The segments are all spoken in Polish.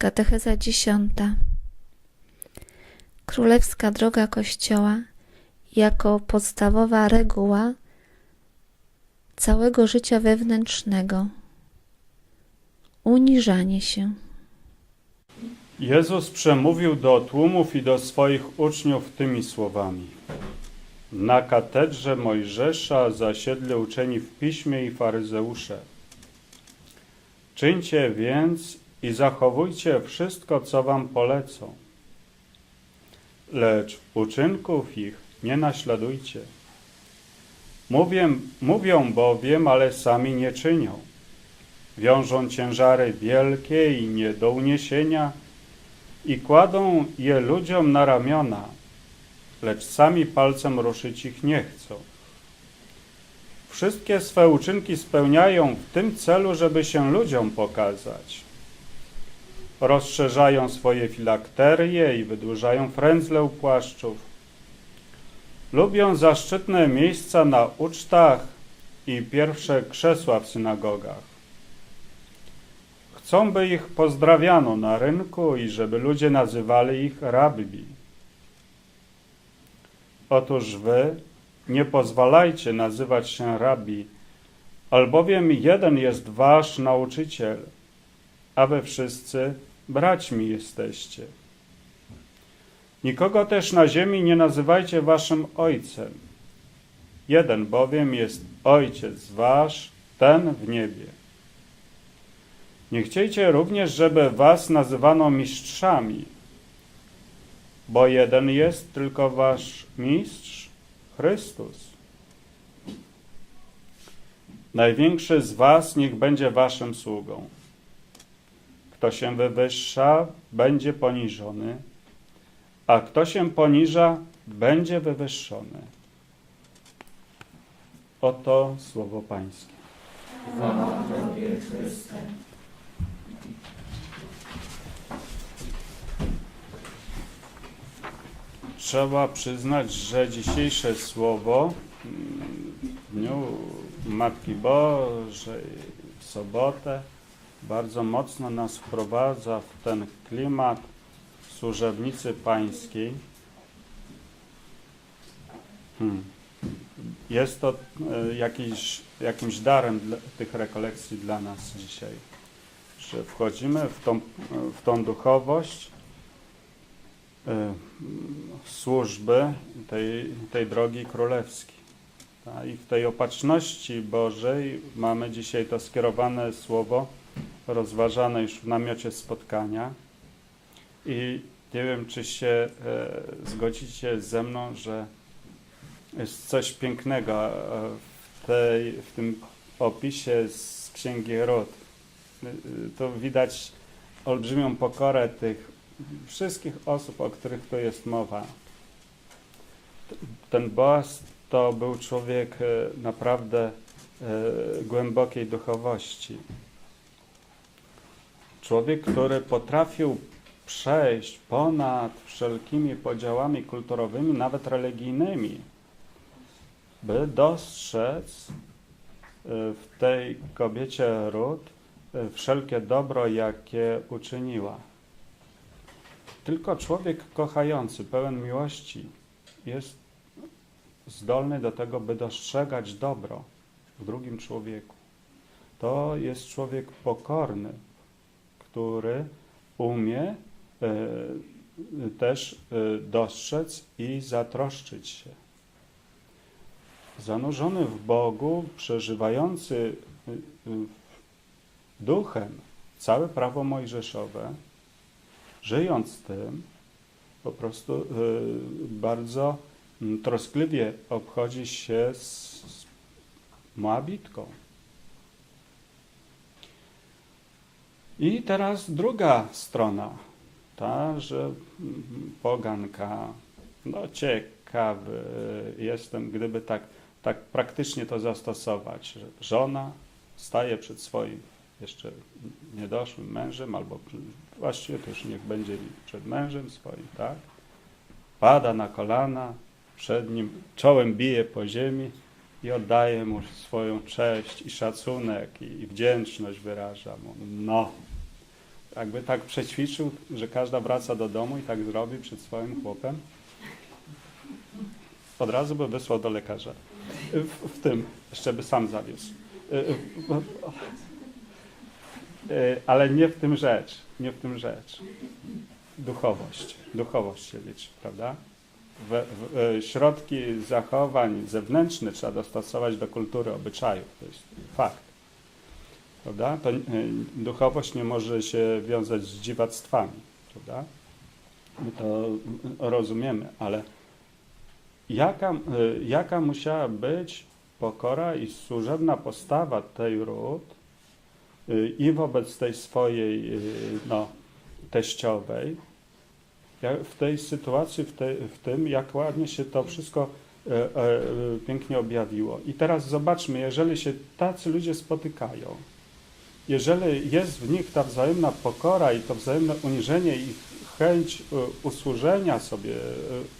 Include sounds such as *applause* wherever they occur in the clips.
Katecheza dziesiąta. Królewska droga Kościoła jako podstawowa reguła całego życia wewnętrznego. Uniżanie się. Jezus przemówił do tłumów i do swoich uczniów tymi słowami. Na katedrze Mojżesza zasiedli uczeni w piśmie i faryzeusze. Czyńcie więc i zachowujcie wszystko, co wam polecą. Lecz uczynków ich nie naśladujcie. Mówię, mówią bowiem, ale sami nie czynią. Wiążą ciężary wielkie i nie do uniesienia i kładą je ludziom na ramiona, lecz sami palcem ruszyć ich nie chcą. Wszystkie swe uczynki spełniają w tym celu, żeby się ludziom pokazać. Rozszerzają swoje filakterie i wydłużają frędzle u płaszczów. Lubią zaszczytne miejsca na ucztach i pierwsze krzesła w synagogach. Chcą, by ich pozdrawiano na rynku i żeby ludzie nazywali ich rabbi. Otóż wy nie pozwalajcie nazywać się rabbi, albowiem jeden jest wasz nauczyciel, a wy wszyscy braćmi jesteście. Nikogo też na ziemi nie nazywajcie waszym ojcem. Jeden bowiem jest ojciec wasz, ten w niebie. Nie chciejcie również, żeby was nazywano mistrzami, bo jeden jest tylko wasz mistrz, Chrystus. Największy z was niech będzie waszym sługą. Kto się wywyższa, będzie poniżony, a kto się poniża, będzie wywyższony. Oto słowo Pańskie. Trzeba przyznać, że dzisiejsze słowo mm, w dniu Matki Bożej, w sobotę, bardzo mocno nas wprowadza w ten klimat służebnicy pańskiej. Hmm. Jest to e, jakiś, jakimś darem dla, tych rekolekcji dla nas dzisiaj, że wchodzimy w tą, w tą duchowość, e, służby tej, tej drogi królewskiej. I w tej opatrzności Bożej mamy dzisiaj to skierowane słowo, rozważane już w namiocie spotkania. I nie wiem, czy się e, zgodzicie ze mną, że jest coś pięknego e, w, tej, w tym opisie z Księgi Rut. E, To widać olbrzymią pokorę tych wszystkich osób, o których tu jest mowa. Ten Boaz to był człowiek naprawdę głębokiej duchowości. Człowiek, który potrafił przejść ponad wszelkimi podziałami kulturowymi, nawet religijnymi, by dostrzec e, w tej kobiecie Rut e, wszelkie dobro, jakie uczyniła. Tylko człowiek kochający, pełen miłości, jest zdolny do tego, by dostrzegać dobro w drugim człowieku. To jest człowiek pokorny, który umie e, też e, dostrzec i zatroszczyć się. Zanurzony w Bogu, przeżywający e, duchem całe prawo mojżeszowe, żyjąc tym, po prostu bardzo troskliwie obchodzi się z Moabitką. I teraz druga strona, ta, że poganka, no ciekawy jestem, gdyby tak, tak praktycznie to zastosować, żona staje przed swoim jeszcze niedoszłym mężem, albo właściwie to już niech będzie przed mężem swoim, tak? Pada na kolana, przed nim czołem bije po ziemi i oddaje mu swoją cześć i szacunek i, i wdzięczność wyraża mu. No, jakby tak przećwiczył, że każda wraca do domu i tak zrobi przed swoim chłopem, od razu by wysłał do lekarza. W, w tym jeszcze by sam zawiózł. Y, y, y, Ale nie w tym rzecz, nie w tym rzecz. Duchowość, duchowość się liczy, prawda? W, w, środki zachowań zewnętrznych trzeba dostosować do kultury, obyczajów, to jest fakt. Prawda? To, y, duchowość nie może się wiązać z dziwactwami, prawda? My to rozumiemy, ale jaka, y, jaka musiała być pokora i służebna postawa tej ród y, i wobec tej swojej no, teściowej, w tej sytuacji, w, tej, w tym, jak ładnie się to wszystko e, e, e, pięknie objawiło. I teraz zobaczmy, jeżeli się tacy ludzie spotykają, jeżeli jest w nich ta wzajemna pokora i to wzajemne uniżenie i chęć e, usłużenia sobie, e,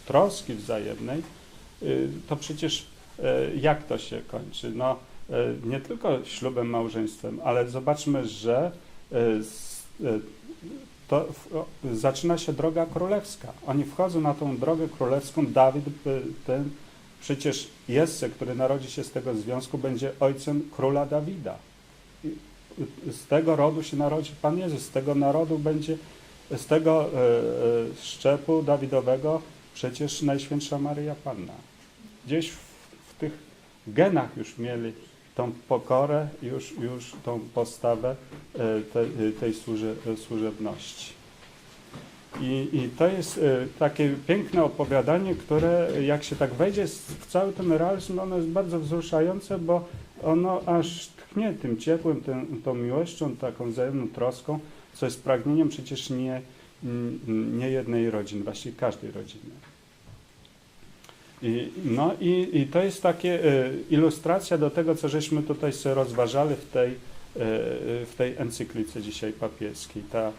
troski wzajemnej, e, to przecież jak to się kończy? No, nie tylko ślubem, małżeństwem, ale zobaczmy, że to zaczyna się droga królewska. Oni wchodzą na tą drogę królewską. Dawid, ten przecież Jesse, który narodzi się z tego związku, będzie ojcem króla Dawida. Z tego rodu się narodzi Pan Jezus, z tego narodu będzie, z tego e, e, szczepu Dawidowego przecież Najświętsza Maryja Panna. Gdzieś w, w tych genach już mieli tą pokorę, już, już tą postawę e, te, e, tej służe, służebności. I, I to jest takie piękne opowiadanie, które jak się tak wejdzie w cały ten realizm, ono jest bardzo wzruszające, bo ono aż tchnie tym ciepłem, tym, tą miłością, taką wzajemną troską, co jest pragnieniem przecież nie, mm, nie jednej rodziny, właściwie każdej rodziny. I, no i, i to jest takie e, ilustracja do tego, co żeśmy tutaj sobie rozważali w tej, e, w tej encyklice dzisiaj papieskiej. Ta e,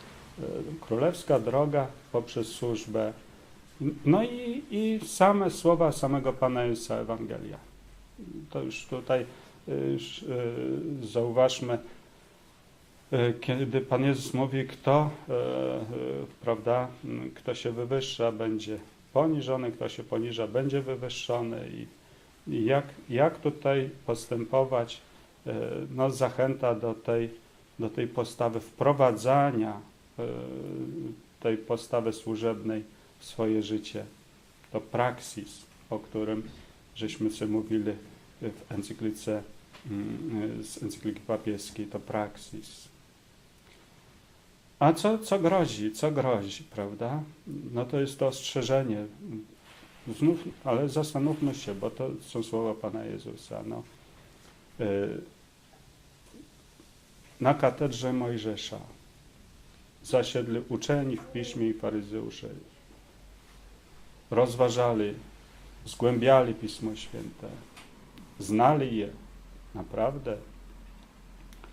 królewska droga poprzez służbę. No i, i same słowa samego Pana Jezusa Ewangelia. To już tutaj zauważmy, e, kiedy Pan Jezus mówi, kto, e, e, prawda, kto się wywyższa, będzie poniżony, kto się poniża, będzie wywyższony i, jak, jak tutaj postępować, e, no zachęta do tej, do tej postawy wprowadzania e, tej postawy służebnej w swoje życie. To praksis, o którym żeśmy sobie mówili w encyklice mm, z encykliki papieskiej, to praksis. A co, co grozi? Co grozi, prawda? No to jest to ostrzeżenie. Znów, ale zastanówmy się, bo to są słowa Pana Jezusa. No. Y, Na katedrze Mojżesza zasiedli uczeni w piśmie i faryzeusze. Rozważali, zgłębiali Pismo Święte, znali je naprawdę.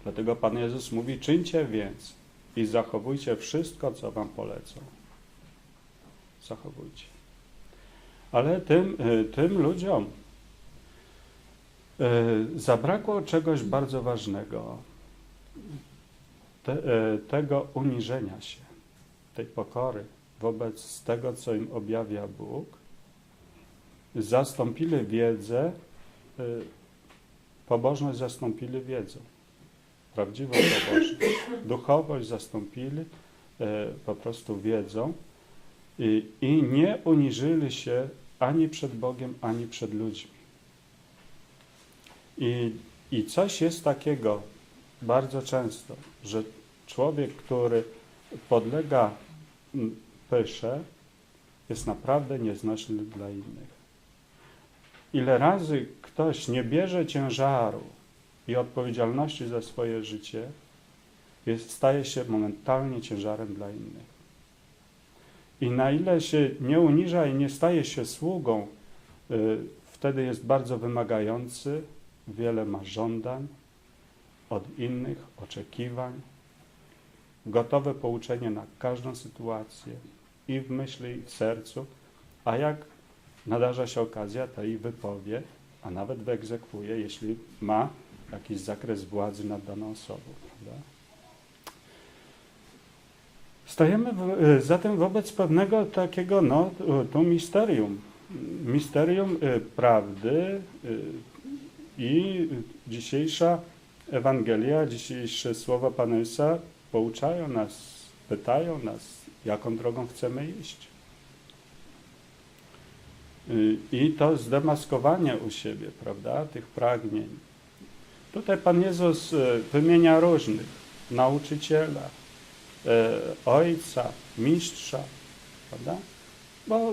Dlatego Pan Jezus mówi: czyńcie więc i zachowujcie wszystko, co wam polecą. Zachowujcie. Ale tym, y, tym ludziom y, zabrakło czegoś bardzo ważnego. Te, y, tego uniżenia się, tej pokory wobec tego, co im objawia Bóg. Zastąpili wiedzę, pobożność zastąpili wiedzą prawdziwą pobożność. Duchowość zastąpili e, po prostu wiedzą i, i nie uniżyli się ani przed Bogiem, ani przed ludźmi. I, I coś jest takiego bardzo często, że człowiek, który podlega pysze, jest naprawdę nieznośny dla innych. Ile razy ktoś nie bierze ciężaru i odpowiedzialności za swoje życie, jest, staje się momentalnie ciężarem dla innych. I na ile się nie uniża i nie staje się sługą, y, wtedy jest bardzo wymagający, wiele ma żądań od innych, oczekiwań, gotowe pouczenie na każdą sytuację i w myśli, i w sercu, a jak nadarza się okazja, to i wypowie, a nawet wyegzekwuje, jeśli ma jakiś zakres władzy nad daną osobą. Prawda? Stajemy w, y, zatem wobec pewnego takiego, no, tu- misterium. Misterium y, prawdy y, i dzisiejsza Ewangelia, dzisiejsze słowa Pana Jezusa pouczają nas, pytają nas, jaką drogą chcemy iść. Y, I to zdemaskowanie u siebie, prawda, tych pragnień. Tutaj Pan Jezus y, wymienia różnych, nauczyciela, e, ojca, mistrza, prawda? Bo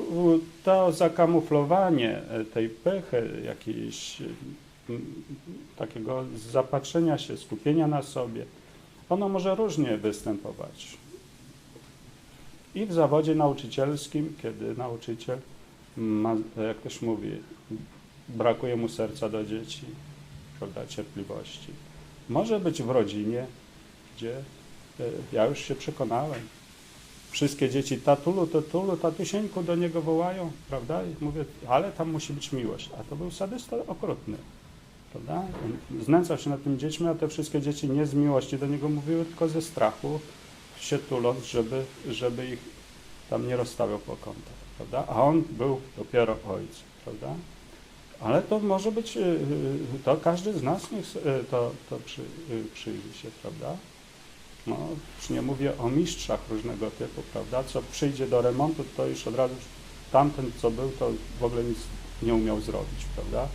to zakamuflowanie tej pychy, jakiejś takiego zapatrzenia się, skupienia na sobie, ono może różnie występować. I w zawodzie nauczycielskim, kiedy nauczyciel ma, jak też mówi, brakuje mu serca do dzieci, prawda, cierpliwości. Może być w rodzinie, gdzie e, ja już się przekonałem. Wszystkie dzieci tatulu, tatulu, tatusieńku do niego wołają, prawda? I mówię, ale tam musi być miłość. A to był sadysta okrutny, prawda? Znęcał się nad tymi dziećmi, a te wszystkie dzieci nie z miłości do niego mówiły, tylko ze strachu się tuląc, żeby, żeby ich tam nie rozstawiał po kątach, prawda? A on był dopiero ojcem, prawda? Ale to może być, y, y, to każdy z nas niech y, to, to przy, przyjrzy się, prawda? No, już nie mówię o mistrzach różnego typu, prawda? Co przyjdzie do remontu, to już od razu tamten, co był, to w ogóle nic nie umiał zrobić, prawda?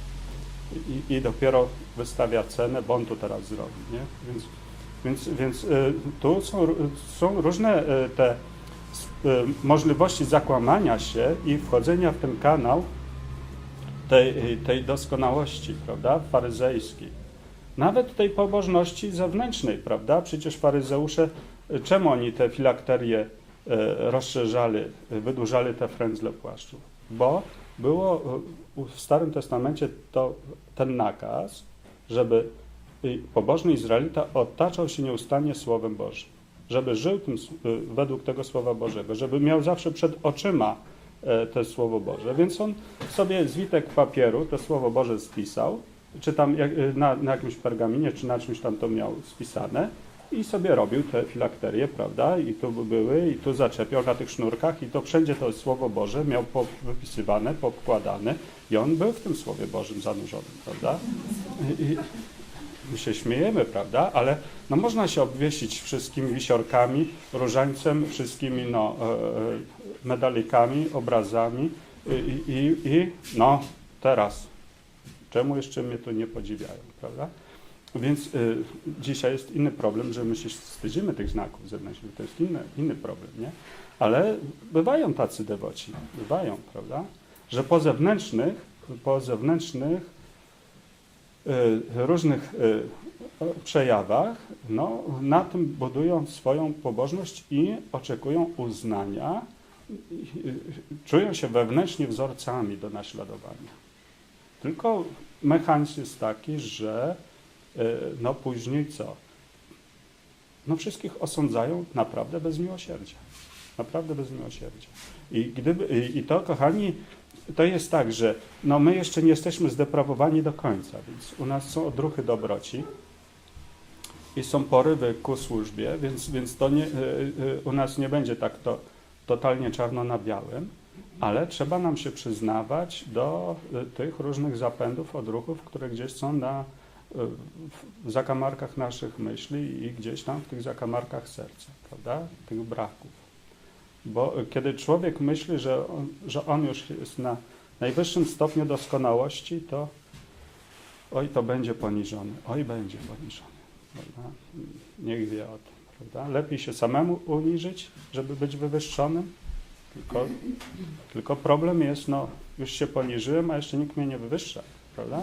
I, i dopiero wystawia cenę, bo on to teraz zrobi, nie? Więc, więc, więc tu są, są różne te możliwości zakłamania się i wchodzenia w ten kanał tej, tej doskonałości, prawda, faryzejskiej. Nawet tej pobożności zewnętrznej, prawda? Przecież faryzeusze, y, czemu oni te filakterie y, rozszerzali, wydłużali te frędzle płaszczów? Bo było w Starym Testamencie to, ten nakaz, żeby pobożny Izraelita otaczał się nieustannie Słowem Bożym, żeby żył tym, y, według tego Słowa Bożego, żeby miał zawsze przed oczyma e, to Słowo Boże. Więc on sobie zwitek papieru to Słowo Boże spisał, czy tam y, na, na jakimś pergaminie, czy na czymś tam to miał spisane i sobie robił te filakterie, prawda? I tu by były, i tu zaczepiał na tych sznurkach i to wszędzie to Słowo Boże miał wypisywane, popkładane i on był w tym Słowie Bożym zanurzonym, prawda? I my się śmiejemy, prawda? Ale no można się obwiesić wszystkimi wisiorkami, różańcem, wszystkimi no, e, e, medalikami, obrazami i, i, i no teraz, czemu jeszcze mnie tu nie podziwiają, prawda? Więc y, dzisiaj jest inny problem, że my się wstydzimy tych znaków zewnętrznych, to jest inny, inny problem, nie? Ale bywają tacy dewoci, bywają, prawda? Że po zewnętrznych, po zewnętrznych różnych y, przejawach, no, na tym budują swoją pobożność i oczekują uznania, czują się wewnętrznie wzorcami do naśladowania. Tylko mechanizm jest taki, że y, no później co? No wszystkich osądzają naprawdę bez miłosierdzia. Naprawdę bez miłosierdzia. I, gdyby, i, to, kochani, to jest tak, że no my jeszcze nie jesteśmy zdeprawowani do końca, więc u nas są odruchy dobroci i są porywy ku służbie, więc, więc to nie, y, y, u nas nie będzie tak to totalnie czarno na białym, ale trzeba nam się przyznawać do y, tych różnych zapędów, odruchów, które gdzieś są na, w zakamarkach naszych myśli i gdzieś tam w tych zakamarkach serca, prawda? Tych braków. Bo kiedy człowiek myśli, że on, że on już jest na najwyższym stopniu doskonałości, to oj, to będzie poniżony, oj, będzie poniżony. Prawda? Niech wie o tym. Prawda? Lepiej się samemu uniżyć, żeby być wywyższonym. Tylko, tylko problem jest, no, już się poniżyłem, a jeszcze nikt mnie nie wywyższa. Prawda?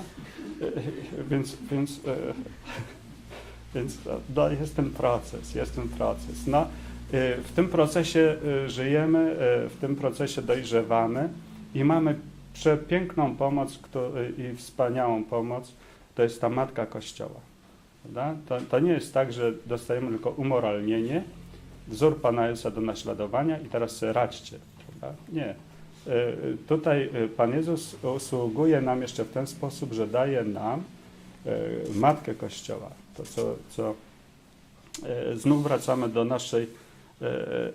*laughs* Więc, więc, e, *laughs* więc no, no, jest ten proces, jest ten proces. No, e, w tym procesie e, żyjemy, e, w tym procesie dojrzewamy i mamy przepiękną pomoc e, i wspaniałą pomoc, to jest ta Matka Kościoła. To, to nie jest tak, że dostajemy tylko umoralnienie, wzór Pana Jezusa do naśladowania i teraz radźcie. Prawda? Nie. Tutaj Pan Jezus usługuje nam jeszcze w ten sposób, że daje nam Matkę Kościoła. To, co, co znów wracamy do naszej e,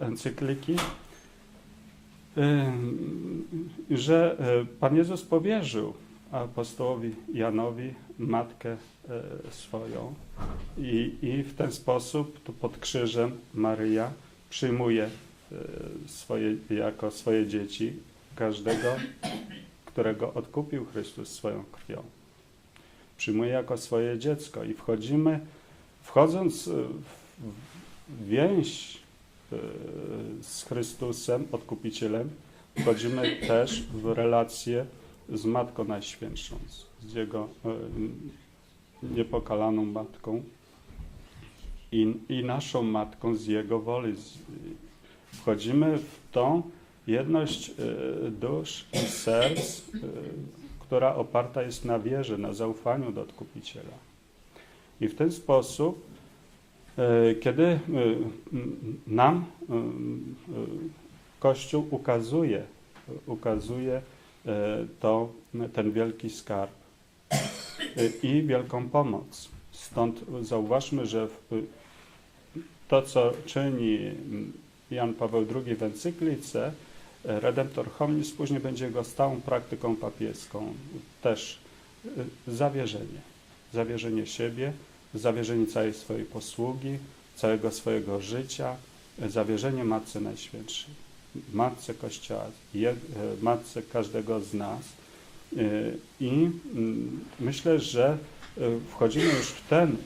encykliki, e, że e, Pan Jezus powierzył apostołowi Janowi matkę e, swoją i, i w ten sposób tu pod krzyżem Maryja przyjmuje e, swoje, jako swoje dzieci każdego, którego odkupił Chrystus swoją krwią. Przyjmuje jako swoje dziecko i wchodzimy, wchodząc e, w więź e, z Chrystusem, odkupicielem, wchodzimy też w relację z Matką Najświętszą, z Jego e, niepokalaną Matką i, i naszą Matką z Jego woli. Wchodzimy w tą jedność e, dusz i serc, e, która oparta jest na wierze, na zaufaniu do Odkupiciela. I w ten sposób, kiedy e, nam e, e, Kościół ukazuje, ukazuje e, to, ten wielki skarb e, i wielką pomoc. Stąd zauważmy, że to, co czyni mm, Jan Paweł II w encyklice e, Redemptor Hominis, później będzie jego stałą praktyką papieską. Też e, zawierzenie. Zawierzenie siebie, zawierzenie całej swojej posługi, całego swojego życia, zawierzenie Matce Najświętszej. Matce Kościoła, e, Matce każdego z nas. E, I mm, myślę, że e, wchodzimy już w ten,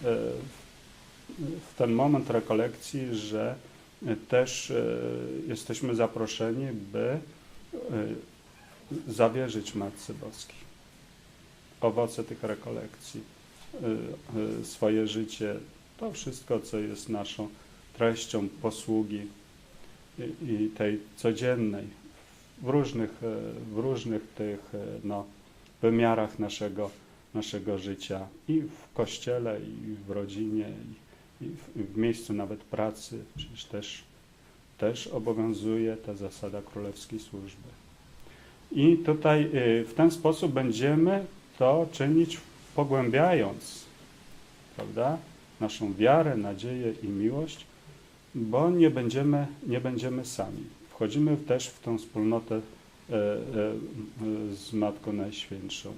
w ten moment rekolekcji, że też jesteśmy zaproszeni, by zawierzyć Matce Boskiej owoce tych rekolekcji, swoje życie, to wszystko, co jest naszą treścią posługi i, tej codziennej w różnych, e, w różnych tych no, wymiarach naszego, naszego życia i w kościele, i w rodzinie, i, w, i w miejscu nawet pracy. Przecież też, też obowiązuje ta zasada królewskiej służby. I tutaj y, w ten sposób będziemy to czynić pogłębiając, prawda, naszą wiarę, nadzieję i miłość, bo nie będziemy, nie będziemy sami. Wchodzimy też w tą wspólnotę e, e, z Matką Najświętszą.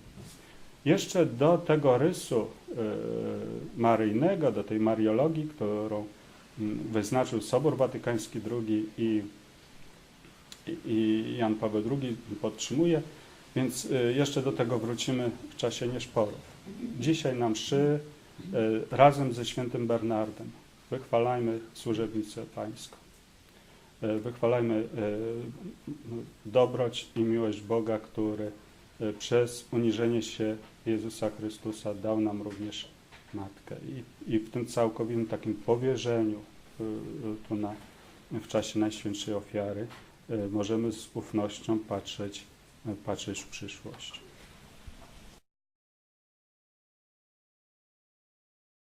Jeszcze do tego rysu e, maryjnego, do tej mariologii, którą mm, wyznaczył Sobór Watykański II i, i Jan Paweł II podtrzymuje, więc e, jeszcze do tego wrócimy w czasie nieszporów. Dzisiaj na mszy e, razem ze świętym Bernardem wychwalajmy służebnicę pańską. E, Wychwalajmy dobroć i miłość Boga, który przez uniżenie się Jezusa Chrystusa dał nam również Matkę. I, i w tym całkowitym takim powierzeniu tu na, w czasie Najświętszej Ofiary możemy z ufnością patrzeć, e, patrzeć w przyszłość.